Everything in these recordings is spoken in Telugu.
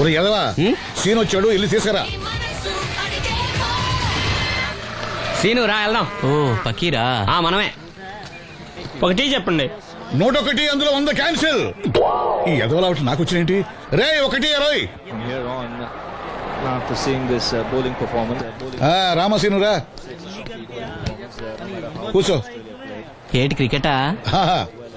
ఒరే ఎదవా సీన్ వచ్చాడు ఇల్లు తీసుకురా. సీను రా వెళ్దాం. ఓ పకీరా. ఆ మనమే. ఒకటి చెప్పండి. నూట ఒకటి అందులో వంద క్యాన్సిల్. ఈ ఎదవలా ఒకటి నాకు వచ్చినేంటి రే ఒకటి ఇరవై From here on, after seeing this bowling performance, bowling ఆ, రామసీను రా. కూర్చో. ఏటి క్రికెటా.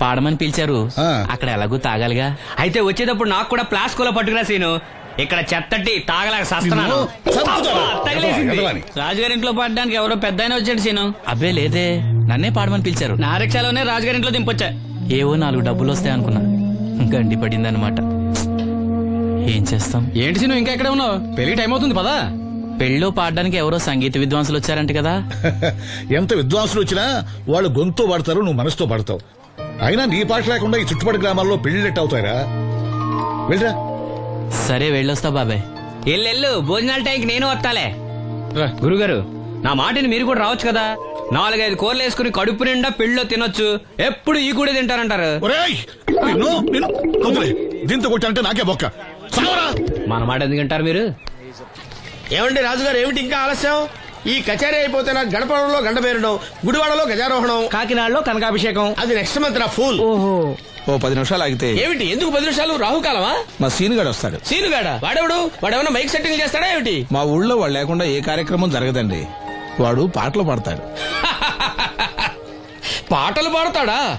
పాడమని పిలిచారు. ఆ. అక్కడ ఎలాగూ తాగాలిగా. అయితే వచ్చేటప్పుడు నాకు కూడా ప్లాస్కోలో పట్టుకురా సీను. ఇక్కడ చెత్తటి తాగలేక సస్తున్నాను. నిన్ను చంపుతాను. అబ్బా, తగిలేసింది. ఎదవా, ఎదవాని. రాజుగారింట్లో పడడానికి ఎవరో పెద్ద ఆయన వచ్చాడు సీను. అబ్బే లేదే. నన్నే పాడమని పిలిచారు. నా రిక్షాలోనే రాజుగారింట్లో దింపొచ్చా. ఏవో నాలుగు డబ్బులు వస్తాయి అనుకున్నా. గండి పడిందనమాట ఏం చేస్తాం? ఏంటి సీను ఇంకా ఎక్కడ ఉన్నావు? పెళ్ళి టైం అవుతుంది పదా. పెళ్ళిలో పాడడానికి ఎవరో సంగీత విద్వాంసులు వచ్చారంట కదా. ఎంత విద్వాంసులు వచ్చినా వాళ్ళు గొంతు పడతారు నువ్వు మనసుతో పడతావు. అయినా నీ పాట లేకుండా ఈ చుట్టుపక్కల గ్రామాల్లో పెళ్ళిళ్ళెట్ అవుతాయిరా. వెళ్ళరా? సరే వెళ్ళొస్తా బాబాయ్ ఎల్లెల్లు భోజనాల టైంకి నేను వస్తాలే. గురుగారు నా మాటని మీరు కూడా రావచ్చు కదా? నాలుగైదు కూరలు వేసుకుని కడుపు నిండా పెళ్ళిలో తినొచ్చు. ఎప్పుడు ఈ కూడా తింటారంటారు? దీంతో కొట్టాలంటే నాకే బొక్క. మన మాట ఎందుకు తింటారు మీరు? ఏమండి రాజుగారు ఏమిటి ఇంకా ఆలస్యం? ఈ కచేరీ అయిపోతే నాకు గడపడంలో గండ పేరడం గుడివాడలో గజారోహణం. కాకినాడలో కనకాభిషేకం. అది నెక్స్ట్ మంత్ నా ఫూల్. ఓహో. ఓ పది నిమిషాలు ఆగితే. ఏమిటి? ఎందుకు పది నిమిషాలు? రాహుకాలమా? మా సీనుగాడు వస్తాడు. సీనుగాడ? వాడెవడు? వాడేమన్నా మైక్ సెట్టింగ్ చేస్తాడా ఏమిటి? మా ఊళ్ళో వాడు లేకుండా ఏ కార్యక్రమం జరగదండి. వాడు పాటలు పాడతాడు. పాటలు పాడతాడా?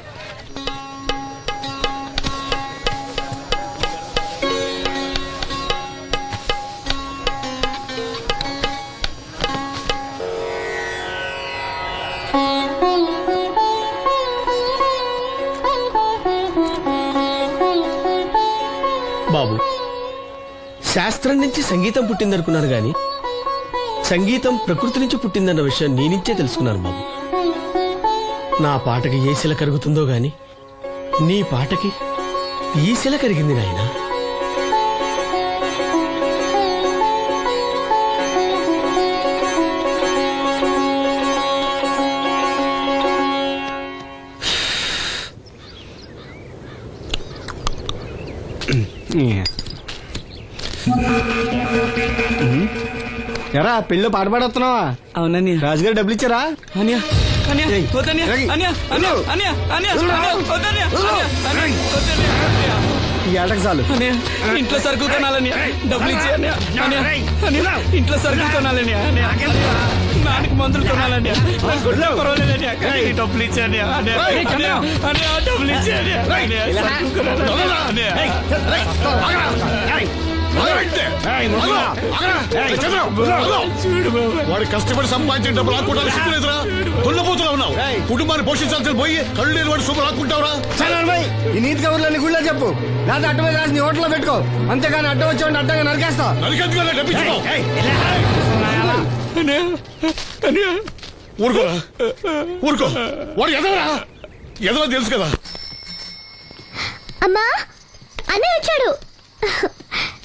బాబు. శాస్త్రం నుంచి సంగీతం పుట్టిందనుకున్నాను గాని సంగీతం ప్రకృతి నుంచి పుట్టిందన్న విషయం నేనించే తెలుసుకున్నాను బాబు. నా పాటకి ఏ శిల కరుగుతుందో గాని నీ పాటకి ఈ శిల కరిగింది నాయనా. ఎరా పెళ్ళి పాట పాడుతున్నావా అవునని రాజుగారు డబ్బులు ఇచ్చారా అన్యా అన్యా వద్దన్యా వద్దన్యా వద్దన్యా ఈ చాలు ఇంట్లో సరుకులు కొనాలని డబ్బులు ఇచ్చి ఇంట్లో సరుకులు కొనాలని నాన్నకి మందులు కొనాలని పర్వాలేదని డబ్బులు ఇచ్చి అన్నయ్య, అన్నయ్య, అన్నయ్య, అన్నయ్య, డబ్బులు ఇచ్చి అన్నయ్య, అన్నయ్య, అన్నయ్య. వాడు కష్టపడి సంపాదించిన డబ్బులు ఆకుంటారు సిగ్గులేదురా దున్నపోతున్నా ఉన్నావు. కుటుంబాన్ని పోషించాల్సిన పోయి కళ్ళు లేని వాడు శుభ్రం ఆకుంటావురా సరే ఈ నీతి కబుర్లన్నీ గుళ్ళో చెప్పు. లేదా అడ్డ మీద రాసి నీ హోటల్లో పెట్టుకో. అంతేగాని అడ్డం వచ్చి అడ్డంగా నరికేస్తా. అన్నయ్య, అన్నయ్య. ఊరుకోరా ఊరుకో వాడు ఎదవరా? ఎదవ తెలుసు కదా. అమ్మా అన్నయ్య వచ్చాడు.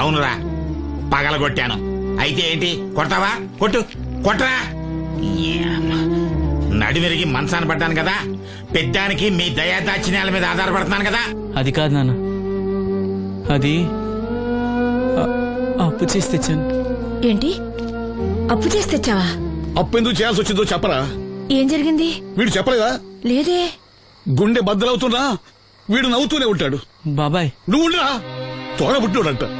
అవునురా. పగలగొట్టాను. అయితే ఏంటి? కొడతావా? కొట్టు. కొట్టరా. నడిమిరిగి మంచాన పడ్డాను కదా. పెద్దానికి మీ దయాదాచిన్యాల మీద ఆధారపడుతున్నాను కదా. అది కాదు నాన్న. అది అప్పు చేసి తెచ్చాను. ఏంటి? అప్పు చేసి తెచ్చావా? అప్పు ఎందుకు చేయాల్సి వచ్చిందో చెప్పరా? ఏం జరిగింది? వీడు చెప్పలేదా? లేదే. గుండె బద్దలవుతున్నా వీడు నవ్వుతూనే ఉంటాడు. బాబాయ్. నువ్వు ఉండరా తోడబుట్టినోడంట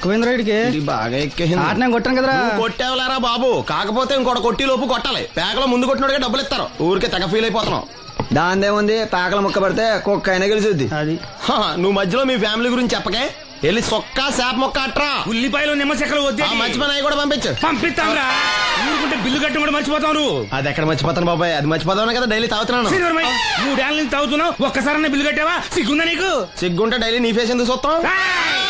ఎక్కువైంది రైడ్కి బాగా ఎక్కేసింది. ఆట నేను కొట్టాను కదరా. కొట్టేవలేరా బాబు? కాకపోతే ఇంకోటి కొట్టి లోపు కొట్టాలి. పేకలో ముందు కొట్టినోడిగా డబ్బులు ఇస్తారు. ఊరికే తెగ ఫీల్ అయిపోతున్నావు. దాందేముంది? పేకల ముక్క పడితే కుక్క అయినా గెలిచుద్ది. అది. హా, నువ్వు మధ్యలో మీ ఫ్యామిలీ గురించి చెప్పకే. వెళ్ళి సొక్క శాప మొక్క అట్రా. ఉల్లిపాయలు నిమ్మ చెక్కలు వద్దే. ఆ మంచి పని అవి కూడా పంపించు. పంపిస్తాంరా ఊరుకుంటే బిల్లు కట్టడం కూడా మర్చిపోతావు నువ్వు అది ఎక్కడ మర్చిపోతాను బాబాయ్? అది మర్చిపోతావు కదా డైలీ తాగుతున్నాను. శ్రీధర్మయ్య, మూడేళ్ళ నుంచి తాగుతున్నావు. ఒక్కసారన్నా బిల్లు కట్టావా? సిగ్గుందా నీకు? సిగ్గుంటే డైలీ నీ ఫేస్ ఎందుకు చూస్తాం ఏయ్!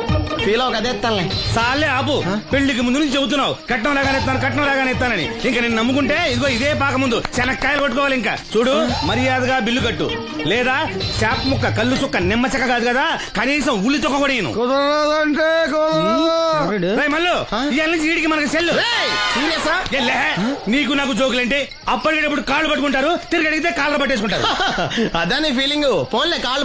ఫీల్ అవ్వక అదే సాలే ఆపు. పెళ్ళికి ముందు నుంచి చెబుతున్నావు. కట్నం లాగానే ఇస్తాను కట్నం లాగానే ఇస్తానని. ఇంకా నేను నమ్ముకుంటే ఇదిగో ఇదే పాక ముందు. శనక్కాయలు కొట్టుకోవాలి ఇంకా. చూడు మర్యాదగా బిల్లు కట్టు. లేదా చేప ముక్క కళ్ళు చుక్క నిమ్మ చెక్క కాదు కదా? కనీసం ఉల్లి తొక్క కూడా ఇయ్యను. కుదరదంటే రేయ్ మల్లు. ఇవాళ నుంచి వీడికి మనకి సెల్లు. సీరియసా? ఎల్లే, నీకు నాకు జోకులేంటి? అప్పటికేటప్పుడు కాళ్ళు పట్టుకుంటారు తిరిగి అడిగితే కాళ్ళు పట్టేసుకుంటారు. అదే నీ ఫీలింగ్. ఫోన్లే కాల్